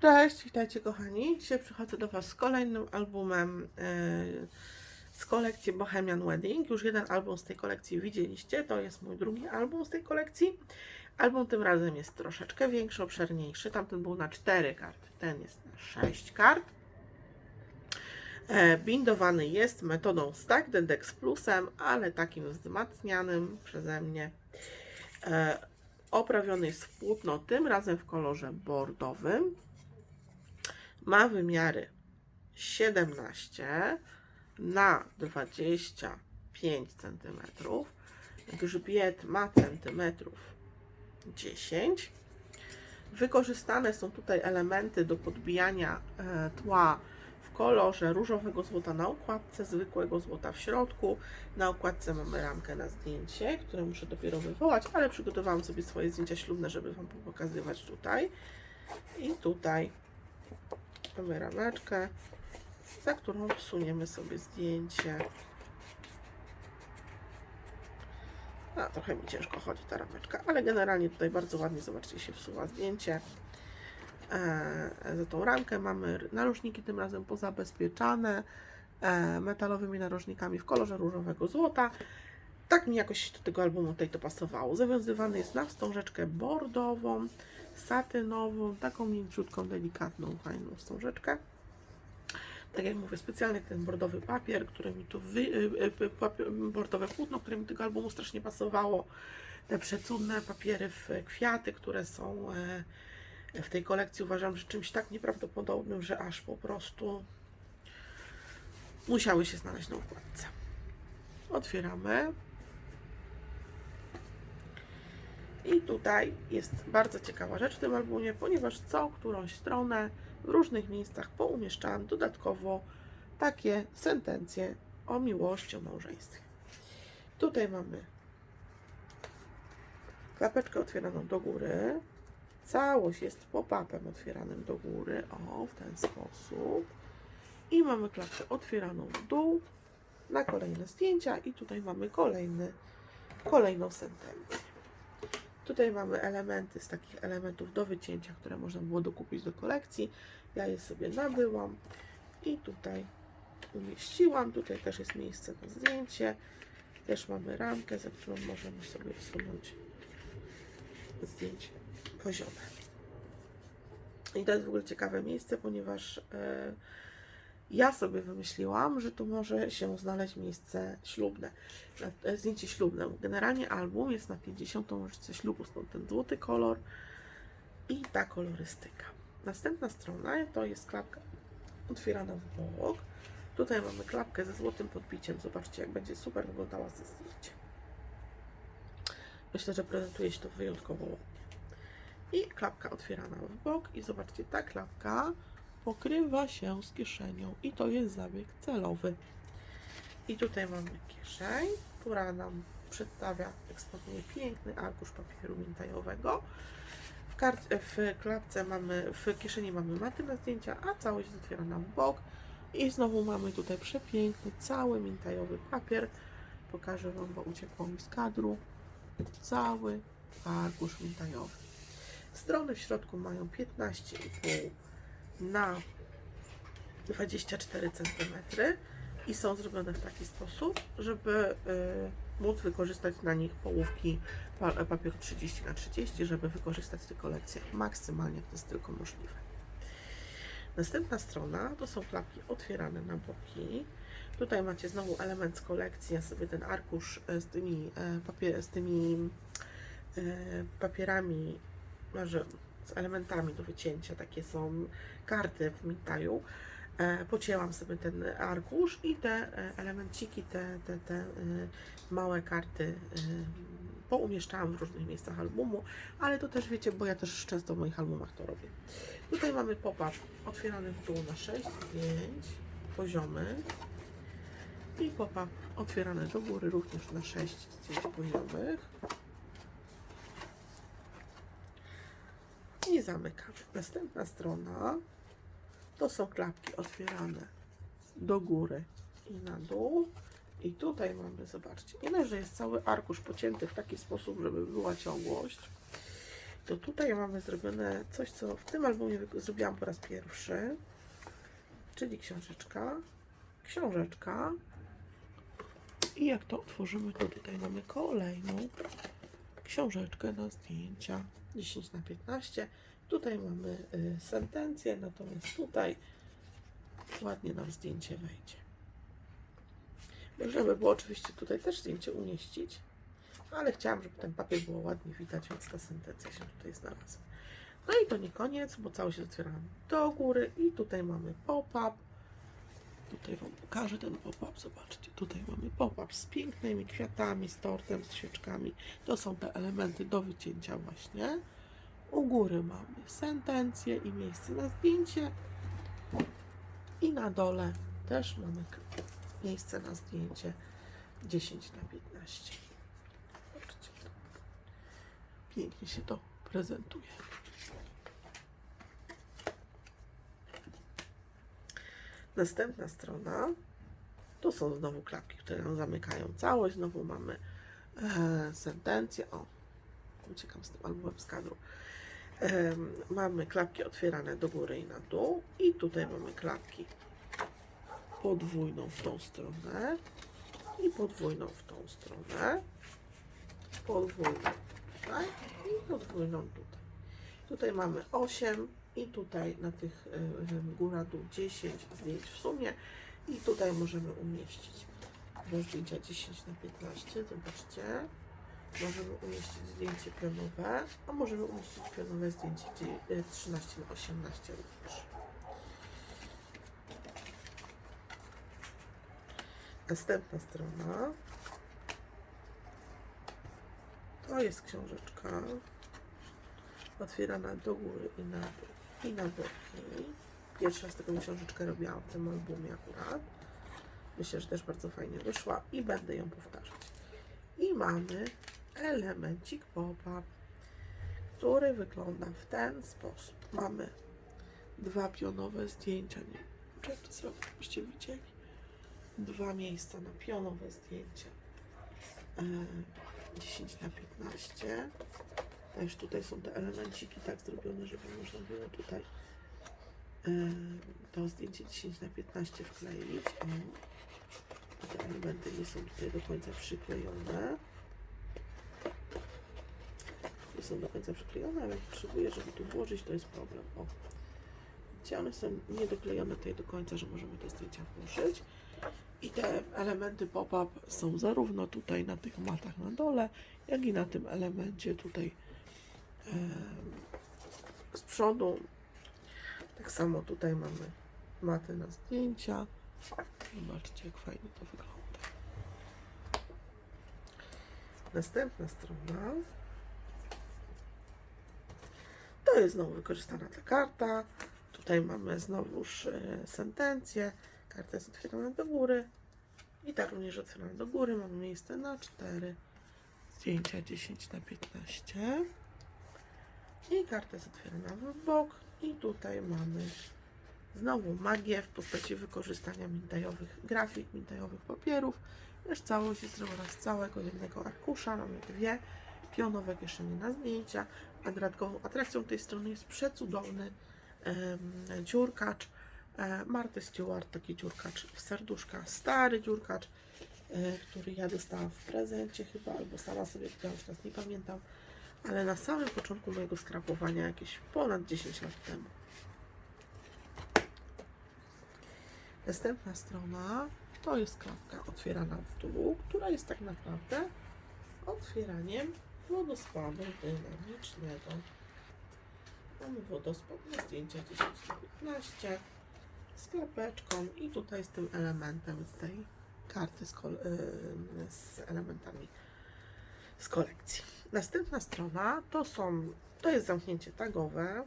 Cześć, witajcie kochani. Dzisiaj przychodzę do Was z kolejnym albumem e, z kolekcji Bohemian Wedding. Już jeden album z tej kolekcji widzieliście, to jest mój drugi album z tej kolekcji. Album tym razem jest troszeczkę większy, obszerniejszy. Tamten był na 4 karty, ten jest na 6 kart. E, Bindowany jest metodą Stack Dex Plusem, ale takim wzmacnianym przeze mnie. E, Oprawiony jest w płótno, tym razem w kolorze bordowym. Ma wymiary 17 na 25 cm. Grzbiet ma centymetrów 10. Wykorzystane są tutaj elementy do podbijania e, tła w kolorze różowego złota na okładce, zwykłego złota w środku. Na okładce mamy ramkę na zdjęcie, które muszę dopiero wywołać, ale przygotowałam sobie swoje zdjęcia ślubne, żeby Wam pokazywać tutaj. I tutaj mamy rameczkę, za którą wsuniemy sobie zdjęcie. A, trochę mi ciężko chodzi ta rameczka, ale generalnie tutaj bardzo ładnie, zobaczcie, się wsuwa zdjęcie. E, za tą ramkę mamy narożniki tym razem pozabezpieczane e, metalowymi narożnikami w kolorze różowego złota. Tak mi jakoś do tego albumu tutaj to pasowało. Zawiązywany jest na wstążeczkę bordową, satynową, taką mięciutką, delikatną, fajną wstążeczkę. Tak jak mówię, specjalnie ten bordowy papier, który mi tu wy, y, y, bordowe płótno, które mi tego albumu strasznie pasowało. Te przecudne papiery w kwiaty, które są e, w tej kolekcji uważam, że czymś tak nieprawdopodobnym, że aż po prostu musiały się znaleźć na układce. Otwieramy. I tutaj jest bardzo ciekawa rzecz w tym albumie, ponieważ co którąś stronę w różnych miejscach poumieszczałam dodatkowo takie sentencje o miłości, o małżeństwie. Tutaj mamy klapeczkę otwieraną do góry. Całość jest pop-upem otwieranym do góry, o, w ten sposób. I mamy klapkę otwieraną w dół na kolejne zdjęcia i tutaj mamy kolejny, kolejną sentencję. Tutaj mamy elementy z takich elementów do wycięcia, które można było dokupić do kolekcji. Ja je sobie nabyłam i tutaj umieściłam. Tutaj też jest miejsce na zdjęcie. Też mamy ramkę, za którą możemy sobie wsunąć zdjęcie poziome. I to jest w ogóle ciekawe miejsce, ponieważ e, ja sobie wymyśliłam, że tu może się znaleźć miejsce ślubne, e, zdjęcie ślubne. Generalnie album jest na 50. rocznicę ślubu, stąd ten złoty kolor i ta kolorystyka. Następna strona to jest klapka otwierana w bok. Tutaj mamy klapkę ze złotym podbiciem. Zobaczcie, jak będzie super wyglądała ze zdjęciem. Myślę, że prezentuje się to wyjątkowo ładnie. I klapka otwierana w bok i zobaczcie, ta klapka pokrywa się z kieszenią i to jest zabieg celowy. I tutaj mamy kieszeń, która nam przedstawia, eksponuje piękny arkusz papieru mintajowego. W, kart- w klapce mamy, w kieszeni mamy maty na zdjęcia, a całość jest otwierana w bok. I znowu mamy tutaj przepiękny, cały mintajowy papier. Pokażę Wam, bo uciekło mi z kadru. Cały arkusz mintajowy. Strony w środku mają 15,5 na 24 cm i są zrobione w taki sposób, żeby y, móc wykorzystać na nich połówki pa- papieru 30 na 30, żeby wykorzystać tę kolekcję maksymalnie, to jest tylko możliwe. Następna strona to są klapki otwierane na boki. Tutaj macie znowu element z kolekcji. Ja sobie ten arkusz e, z tymi, e, z tymi e, papierami, może z elementami do wycięcia, takie są karty w Mintaju. E, pocięłam sobie ten arkusz i te e, elemenciki, te, te, te e, małe karty poumieszczałam w różnych miejscach albumu, ale to też wiecie, bo ja też często w moich albumach to robię. Tutaj mamy pop-up otwierany w dół na 6 zdjęć poziomy i pop-up otwierany do góry również na 6 zdjęć poziomych. I zamykamy. Następna strona to są klapki otwierane do góry i na dół. I tutaj mamy, zobaczcie, dość, że jest cały arkusz pocięty w taki sposób, żeby była ciągłość, to tutaj mamy zrobione coś, co w tym albumie zrobiłam po raz pierwszy, czyli książeczka, książeczka. I jak to otworzymy, to tutaj mamy kolejną książeczkę na zdjęcia 10 na 15. Tutaj mamy y, sentencję, natomiast tutaj ładnie nam zdjęcie wejdzie. Można by było oczywiście tutaj też zdjęcie umieścić, ale chciałam, żeby ten papier było ładnie widać, więc ta sentencja się tutaj znalazła. No i to nie koniec, bo całość otwieramy do góry i tutaj mamy pop-up. Tutaj Wam pokażę ten pop-up, zobaczcie. Tutaj mamy pop-up z pięknymi kwiatami, z tortem, z świeczkami. To są te elementy do wycięcia właśnie. U góry mamy sentencję i miejsce na zdjęcie. I na dole też mamy miejsce na zdjęcie 10 na 15. Zobaczcie. Pięknie się to prezentuje. Następna strona to są znowu klapki, które nam zamykają całość. Znowu mamy e, sentencję. O, uciekam z tym albumem z kadru. Em, mamy klapki otwierane do góry i na dół. I tutaj mamy klapki podwójną w tą stronę i podwójną w tą stronę. Podwójną tutaj i podwójną tutaj. Tutaj mamy 8 i tutaj na tych góra dół 10 zdjęć w sumie. I tutaj możemy umieścić do zdjęcia 10 na 15 zobaczcie. Możemy umieścić zdjęcie pionowe a możemy umieścić pionowe zdjęcie dzie- y, 13 na 18 również. Następna strona. To jest książeczka otwierana do góry i na i na boki. Pierwszy raz taką książeczkę robiłam w tym albumie akurat. Myślę, że też bardzo fajnie wyszła i będę ją powtarzać. I mamy elemencik pop-up, który wygląda w ten sposób. Mamy dwa pionowe zdjęcia. Nie wiem, czy to zrobić, żebyście widzieli. Dwa miejsca na pionowe zdjęcie. E, 10 na 15. Też tutaj są te elemenciki tak zrobione, żeby można było tutaj em, to zdjęcie 10 na 15 wkleić. O. Te elementy nie są tutaj do końca przyklejone. Nie są do końca przyklejone, ale jak potrzebuję, żeby tu włożyć, to jest problem. O. One są niedoklejone tutaj do końca, że możemy te zdjęcia włożyć. I te elementy pop-up są zarówno tutaj na tych matach na dole, jak i na tym elemencie tutaj z przodu. Tak samo tutaj mamy maty na zdjęcia. Zobaczcie, jak fajnie to wygląda. Następna strona to jest znowu wykorzystana ta karta. Tutaj mamy znowuż e, sentencję. Karta jest otwierana do góry. I tak również otwierana do góry. Mamy miejsce na 4 zdjęcia 10 na 15. I karta jest otwierana w bok. I tutaj mamy znowu magię w postaci wykorzystania mintajowych grafik, mintajowych papierów. Też całość jest zrobiona z całego jednego arkusza. Mamy dwie pionowe kieszenie na zdjęcia. A dodatkową atrakcją tej strony jest przecudowny em, dziurkacz e, Marty Stewart, taki dziurkacz w serduszka, stary dziurkacz, e, który ja dostałam w prezencie chyba, albo sama sobie kupiłam, teraz nie pamiętam, ale na samym początku mojego skrapowania, jakieś ponad 10 lat temu. Następna strona to jest klapka otwierana w dół, która jest tak naprawdę otwieraniem wodospadu dynamicznego. Mamy wodospad na zdjęcia 10 na 15 z klapeczką i tutaj z tym elementem z tej karty z, ym, z elementami z kolekcji. Następna strona to są, to jest zamknięcie tagowe.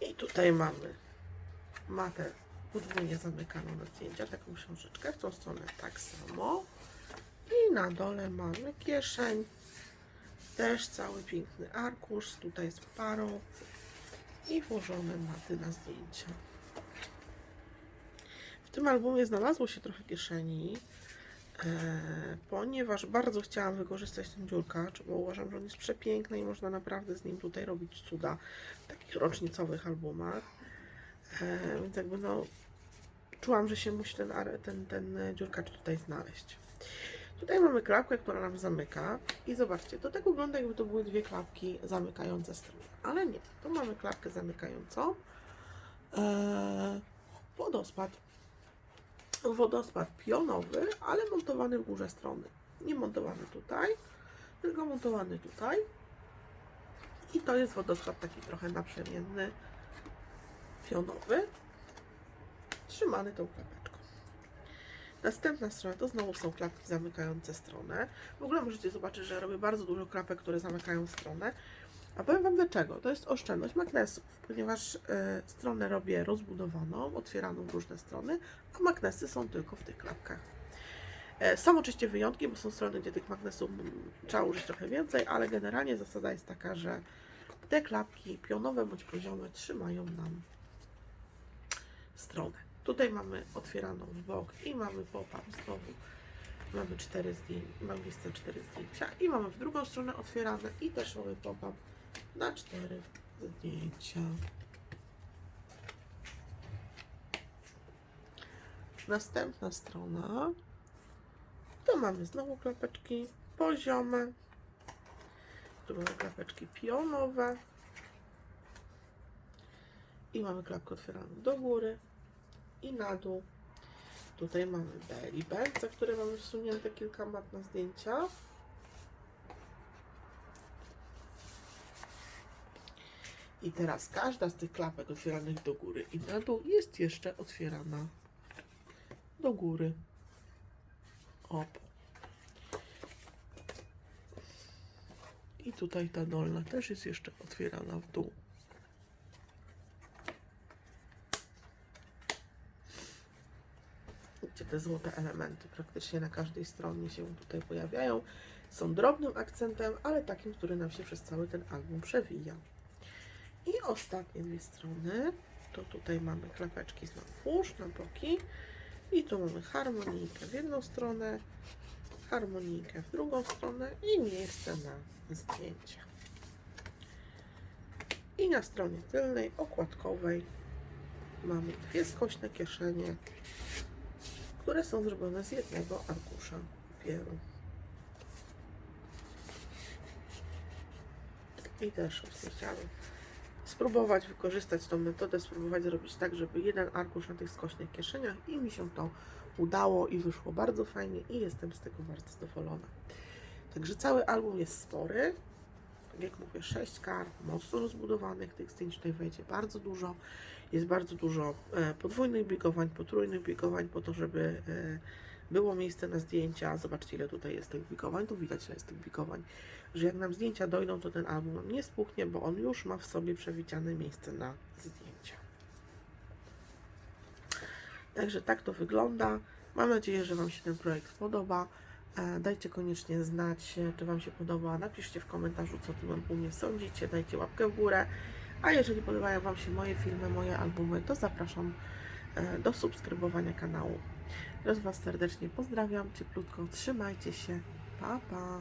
I tutaj mamy matę podwójnie zamykaną na zdjęcia, taką książeczkę, w tą stronę tak samo. I na dole mamy kieszeń, też cały piękny arkusz, tutaj z parą i włożone maty na zdjęcia. W tym albumie znalazło się trochę kieszeni, e, ponieważ bardzo chciałam wykorzystać ten dziurkacz, bo uważam, że on jest przepiękny i można naprawdę z nim tutaj robić cuda w takich rocznicowych albumach. E, więc jakby no, czułam, że się musi ten, ten, ten dziurkacz tutaj znaleźć. Tutaj mamy klapkę, która nam zamyka i zobaczcie, to tak wygląda jakby to były dwie klapki zamykające strony, ale nie, tu mamy klapkę zamykającą e, wodospad wodospad pionowy, ale montowany w górze strony. Nie montowany tutaj, tylko montowany tutaj. I to jest wodospad taki trochę naprzemienny, pionowy, trzymany tą klapeczką. Następna strona to znowu są klapki zamykające stronę. W ogóle możecie zobaczyć, że robię bardzo dużo klapek, które zamykają stronę. A powiem Wam dlaczego. To jest oszczędność magnesów, ponieważ e, stronę robię rozbudowaną, otwieraną w różne strony, a magnesy są tylko w tych klapkach. E, Są oczywiście wyjątki, bo są strony, gdzie tych magnesów trzeba użyć trochę więcej, ale generalnie zasada jest taka, że te klapki pionowe bądź poziome trzymają nam stronę. Tutaj mamy otwieraną w bok i mamy pop-up znowu. Mamy cztery zdjęcia, mamy listę cztery zdjęcia i mamy w drugą stronę otwierane i też mamy pop-up na cztery zdjęcia. Następna strona to mamy znowu klapeczki poziome. Tu mamy klapeczki pionowe. I mamy klapkę otwieraną do góry i na dół. Tutaj mamy belly band, za które mamy wsunięte kilka mat na zdjęcia. I teraz każda z tych klapek otwieranych do góry i na dół jest jeszcze otwierana do góry. Op. I tutaj ta dolna też jest jeszcze otwierana w dół. Widzicie, te złote elementy praktycznie na każdej stronie się tutaj pojawiają. Są drobnym akcentem, ale takim, który nam się przez cały ten album przewija. I ostatnie dwie strony, to tutaj mamy klapeczki znowuż na boki i tu mamy harmonijkę w jedną stronę, harmonijkę w drugą stronę i miejsce na zdjęcia. I na stronie tylnej, okładkowej mamy dwie skośne kieszenie, które są zrobione z jednego arkusza papieru. I też chciałam spróbować wykorzystać tą metodę, spróbować zrobić tak, żeby jeden arkusz na tych skośnych kieszeniach i mi się to udało i wyszło bardzo fajnie i jestem z tego bardzo zadowolona. Także cały album jest spory. Tak jak mówię, 6 kart, mocno rozbudowanych, tych zdjęć tutaj wejdzie bardzo dużo. Jest bardzo dużo e, podwójnych biegowań, potrójnych biegowań po to, żeby e, było miejsce na zdjęcia. Zobaczcie, ile tutaj jest tych biegowań. Tu widać, ile jest tych biegowań. Że jak nam zdjęcia dojdą, to ten album nam nie spuchnie, bo on już ma w sobie przewidziane miejsce na zdjęcia. Także tak to wygląda. Mam nadzieję, że Wam się ten projekt podoba. E, Dajcie koniecznie znać, e, czy Wam się podoba. Napiszcie w komentarzu, co tym albumie sądzicie. Dajcie łapkę w górę. A jeżeli podobają Wam się moje filmy, moje albumy, to zapraszam e, do subskrybowania kanału. Teraz Was serdecznie pozdrawiam, cieplutko, trzymajcie się, pa pa!